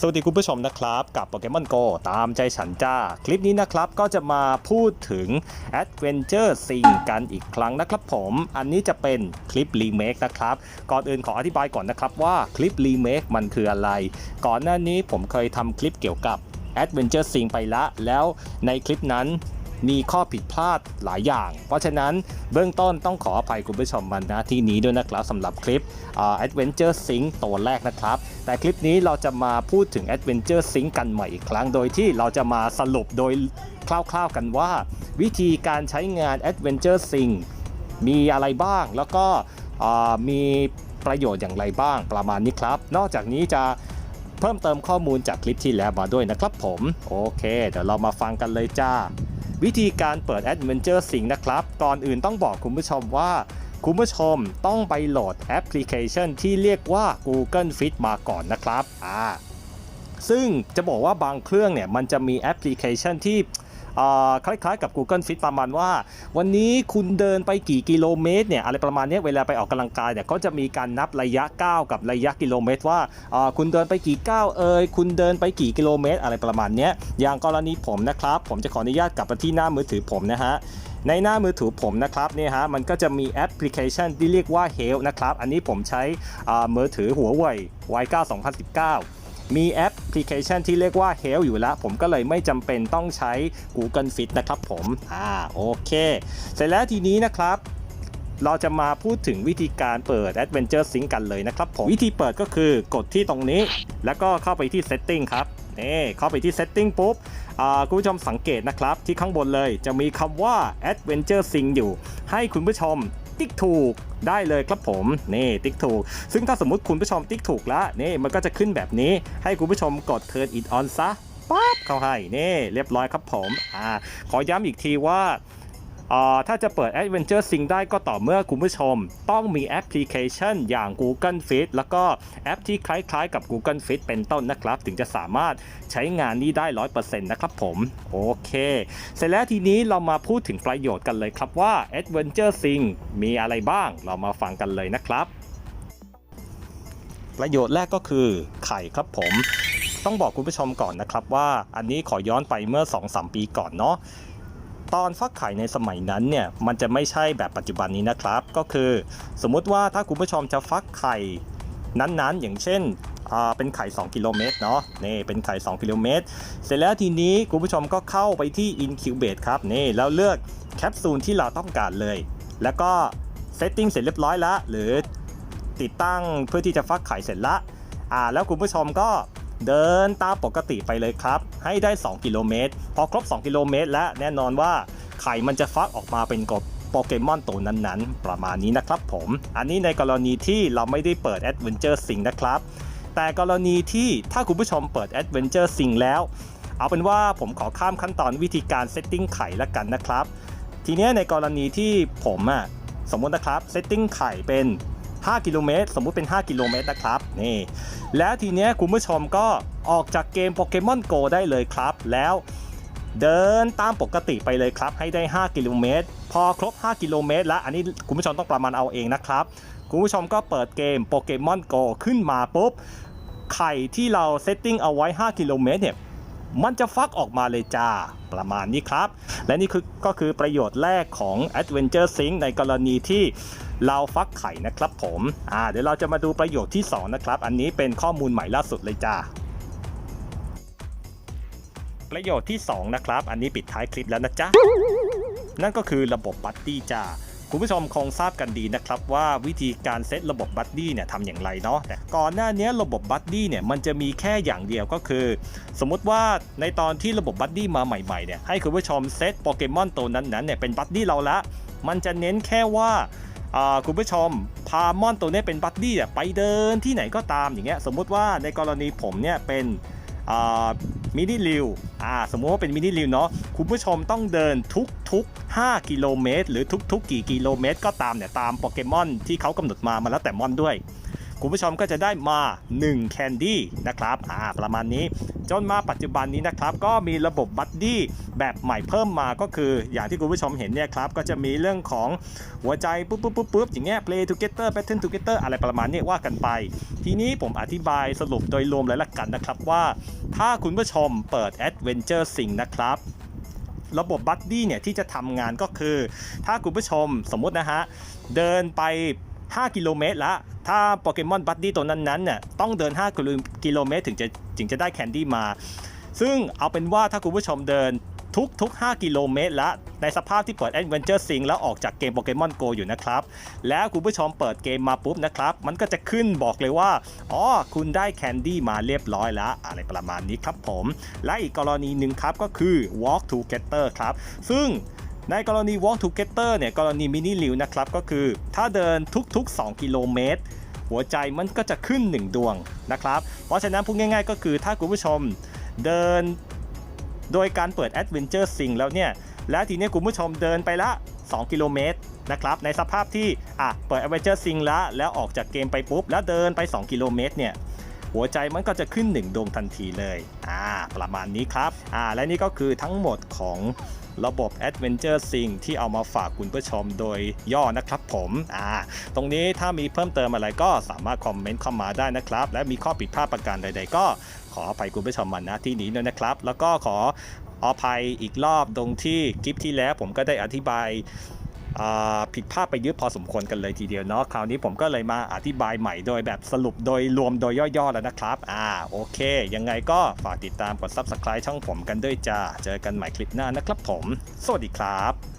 สวัสดีคุณผู้ชมนะครับ กับโปเกมอนโกตามใจฉันจ้า คลิปนี้นะครับก็จะมาพูดถึง Adventure s ซ n กันอีกครั้งนะครับผม อันนี้จะเป็นคลิปรีเมคนะครับ ก่อนอื่นขออธิบายก่อนนะครับว่าคลิปรีเมคมันคืออะไร ก่อนหน้านี้ผมเคยทำคลิปเกี่ยวกับ Adventure s ซ n ไปละ แล้วในคลิปนั้น มีข้อผิดพลาดหลายอย่าง เพราะฉะนั้นเบื้องต้นต้องขออภัยคุณผู้ชมมาณที่นี้ด้วยนะครับสำหรับคลิปอ่า Adventure Sync ตัวแรกนะครับ แต่คลิปนี้เราจะมาพูดถึง Adventure Sync กันใหม่อีกครั้ง โดยที่เราจะมาสรุปโดยคร่าวๆกันว่า วิธีการใช้งาน Adventure Sync มีอะไรบ้างแล้วก็มีประโยชน์อย่างไรบ้างประมาณนี้ครับ นอกจากนี้จะเพิ่มเติมข้อมูลจากคลิปที่แล้วมาด้วยนะครับผม โอเค เดี๋ยวเรามาฟังกันเลยจ้า วิธีการเปิด Adventure Sync นะครับ ก่อนอื่นต้องบอกคุณผู้ชมว่า คุณผู้ชมต้องไปโหลดแอปพลิเคชันที่เรียกว่า Google Fit มาก่อนนะครับอ่าซึ่งจะบอกว่าบางเครื่องเนี่ยมันจะมีแอปพลิเคชันที่ คล้ายๆกับ Google Fit ประมาณว่า วันนี้คุณเดินไปกี่กิโลเมตรเนี่ยอะไรประมาณนี้เวลาไปออกกำลังกายเนี่ยก็จะมีการนับระยะก้าวกับระยะกิโลเมตร ว่าคุณเดินไปกี่ก้าวเอ่ยคุณเดินไปกี่กิโลเมตร อะไรประมาณนี้อย่างกรณีผมนะครับ ผมจะขออนุญาตกลับไปที่หน้ามือถือผมนะฮะในหน้ามือถือผมนะครับเนี่ยฮะมันก็จะมีแอปพลิเคชันที่เรียกว่า Health นะครับ อันนี้ผมใช้มือถือหัวเว่ย Y9 2019 มีแอปพลิเคชันที่เรียกว่า Health อยู่แล้ว ผมก็เลยไม่จำเป็นต้องใช้ Google Fit นะครับผม อ่าโอเค เสร็จแล้วทีนี้นะครับเราจะมาพูดถึงวิธีการเปิด Adventure Sync กันเลยนะครับผม วิธีเปิดก็คือกดที่ตรงนี้ แล้วก็เข้าไปที่ Setting ครับนี่เข้าไปที่ Setting ปุ๊บคุณผู้ชมสังเกตนะครับ ที่ข้างบนเลยจะมีคำว่า Adventure Sync อยู่ ให้คุณผู้ชม ติ๊กถูกได้เลยครับผมนี่ติ๊กถูก ซึ่งถ้าสมมติคุณผู้ชมติ๊กถูกแล้วนี่มันก็จะขึ้นแบบนี้ให้คุณผู้ชมกด Turn it on ซะปั๊บเข้าให้นี่เรียบร้อยครับผมอ่าขอย้ำอีกทีว่าอ่า ถ้าจะเปิด Adventure Sync ได้ก็ต่อเมื่อคุณผู้ชม ต้องมีแอปพลิเคชันอย่าง Google Fit แล้วก็แอปที่คล้ายๆ กับ Google Fit เป็นต้นนะครับ ถึงจะสามารถใช้งานนี้ได้ 100%นะครับผมโอเค เสร็จแล้วทีนี้เรามาพูดถึงประโยชน์กันเลยครับว่า Adventure Sync มีอะไรบ้าง เรามาฟังกันเลยนะครับ ประโยชน์แรกก็คือไข่ครับผม ต้องบอกคุณผู้ชมก่อนนะครับว่าอันนี้ขอย้อนไปเมื่อ 2-3 ปีก่อนเนาะ ตอนฟักไข่ในสมัยนั้นเนี่ยมันจะไม่ใช่แบบปัจจุบันนี้นะครับ ก็คือสมมุติว่าถ้าคุณผู้ชมจะฟักไข่นั้นๆ อย่างเช่นเป็นไข่ 2 กิโลเมตรเนาะนี่เป็นไข่ 2 กิโลเมตร เสร็จแล้วทีนี้คุณผู้ชมก็เข้าไปที่ Incubate ครับนี่แล้วเลือกแคปซูลที่เราต้องการเลย แล้วก็เซตติ้งเสร็จเรียบร้อยล้วหรือติดตั้งเพื่อที่จะฟักไข่เสร็จละอ่าแล้วคุณผู้ชมก็ เดินตามปกติไปเลยครับ ให้ได้ 2 กิโลเมตร พอครบ 2 กิโลเมตร แล้วแน่นอนว่าไข่มันจะฟักออกมาเป็นกบโปเกมอนตัวนั้นๆ ประมาณนี้นะครับผม อันนี้ในกรณีที่เราไม่ได้เปิด Adventure Sync นะครับ แต่กรณีที่ถ้าคุณผู้ชมเปิด Adventure Sync แล้ว เอาเป็นว่าผมขอข้ามขั้นตอนวิธีการเซตติ้งไข่ละกันนะครับ ทีนี้ในกรณีที่ผมอะสมมตินะครับเซตติ้งไข่เป็น 5 กิโลเมตร สมมุติเป็น 5 กิโลเมตรนะครับ นี่ แล้วทีเนี้ยคุณผู้ชมก็ออกจากเกมโปเกมอนโกได้เลยครับ แล้วเดินตามปกติไปเลยครับ ให้ได้ 5 กิโลเมตร พอครบ 5 กิโลเมตรแล้ว อันนี้คุณผู้ชมต้องประมาณเอาเองนะครับ คุณผู้ชมก็เปิดเกมโปเกมอนโกขึ้นมาปุ๊บ ไข่ที่เราเซตติ้งเอาไว้ 5 กิโลเมตรเนี่ย มันจะฟักออกมาเลยจ้า ประมาณนี้ครับ และนี่คือก็คือประโยชน์แรกของ Adventure Sync ในกรณีที่เราฟักไข่นะครับผมอ่าเดี๋ยวเราจะมาดูประโยชน์ที่ 2 นะครับ อันนี้เป็นข้อมูลใหม่ล่าสุดเลยจ้า ประโยชน์ที่ 2 นะครับ อันนี้ปิดท้ายคลิปแล้วนะจ๊ะ นั่นก็คือระบบบัตตี้จ้า คุณผู้ชมคงทราบกันดีนะครับว่าวิธีการเซตระบบบัตตี้เนี่ยทำอย่างไรเนาะแต่ก่อนหน้านี้ระบบบัตตี้เนี่ยมันจะมีแค่อย่างเดียวก็คือ สมมุติว่าในตอนที่ระบบบัตตี้มาใหม่ๆเนี่ยให้คุณผู้ชมเซตโปเกมอนตัวนั้นๆเนี่ยเป็นบัตตี้เราละ มันจะเน้นแค่ว่าคุณผู้ชมพามอนตัวนี้เป็นบัตตี้ไปเดินที่ไหนก็ตามอย่างเงี้ยสมมุติว่าในกรณีผมเนี่ยเป็นมินิลิว อ่าสมมติว่าเป็นมินิลิวเนาะคุณผู้ชมต้องเดินทุกๆ 5 กิโลเมตร หรือทุกๆ กี่กิโลเมตร ก็ตามเนี่ยตามโปเกมอนที่เขากำหนดมามาแล้วแต่มอนด้วย คุณผู้ชมก็จะได้มา1 Candy นะครับอ่าประมาณนี้ จนมาปัจจุบันนี้นะครับ ก็มีระบบบัดดี้แบบใหม่เพิ่มมาก็คือ อย่างที่คุณผู้ชมเห็นเนี่ยครับ ก็จะมีเรื่องของหัวใจปุ๊บปุ๊บปุ๊บปุ๊บอย่างเงี้ย play together pattern together อะไรประมาณนี้ว่ากันไป ทีนี้ผมอธิบายสรุปโดยรวมเลยละกันนะครับว่า ถ้าคุณผู้ชมเปิด Adventure Sync นะครับระบบบัดดี้เนี่ยที่จะทำงานก็คือ ถ้าคุณผู้ชมสมมตินะฮะ เดินไป 5 กิโลเมตรละ ถ้าโปเกมอนบัดดี้ตัวนั้นๆเนี่ยต้องเดิน 5 กิโลเมตรถึงจะถึงจะได้แคนดี้มา ซึ่งเอาเป็นว่าถ้าคุณผู้ชมเดินทุกทุก 5 กิโลเมตรละ ในสภาพที่เปิด Adventure Sync แล้วออกจากเกมโปเกมอน Go อยู่นะครับ แล้วคุณผู้ชมเปิดเกมมาปุ๊บนะครับ มันก็จะขึ้นบอกเลยว่า อ๋อ คุณได้แคนดี้มาเรียบร้อยแล้ว อะไรประมาณนี้ครับผม และอีกกรณีหนึ่งครับก็คือ Walk Together ครับ ซึ่ง ในกรณี Walk Together เนี่ยกรณีมินิลิวนะครับก็คือ ถ้าเดินทุก ๆ 2 กิโลเมตร หัวใจมันก็จะขึ้น 1 ดวงนะครับ เพราะฉะนั้นพูดง่ายๆ ก็คือถ้าคุณผู้ชมเดินโดยการเปิด Adventure Sync แล้วเนี่ย และทีนี้คุณผู้ชมเดินไปละ 2 กิโลเมตรนะครับในสภาพที่อะเปิด Adventure Sync ละแล้วออกจากเกมไปปุ๊บ แล้วเดินไป 2 กิโลเมตรเนี่ยหัวใจมันก็จะขึ้น 1 ดวงทันทีเลยอ่าประมาณนี้ครับอ่าและนี่ก็คือทั้งหมดของ ระบบ Adventure Sync ที่เอามาฝากคุณผู้ชมโดยย่อนะครับผมอ่าตรงนี้ถ้ามีเพิ่มเติมอะไรก็สามารถคอมเมนต์เข้ามาได้นะครับ และมีข้อผิดพลาดประการใด ๆ ก็ขออภัยคุณผู้ชมมาณที่นี้ด้วยนะครับ แล้วก็ขออภัยอีกรอบตรงที่คลิปที่แล้วผมก็ได้อธิบาย ผิดพลาดไปเยอะพอสมควรกันเลยทีเดียวเนาะคราวนี้ผมก็เลยมาอธิบายใหม่โดยแบบสรุปโดยรวมโดยย่อๆแล้วนะครับอ่าโอเค ยังไงก็ฝากติดตามกด Subscribe ช่องผมกันด้วยจ้าเจอกันใหม่คลิปหน้านะครับผม สวัสดีครับ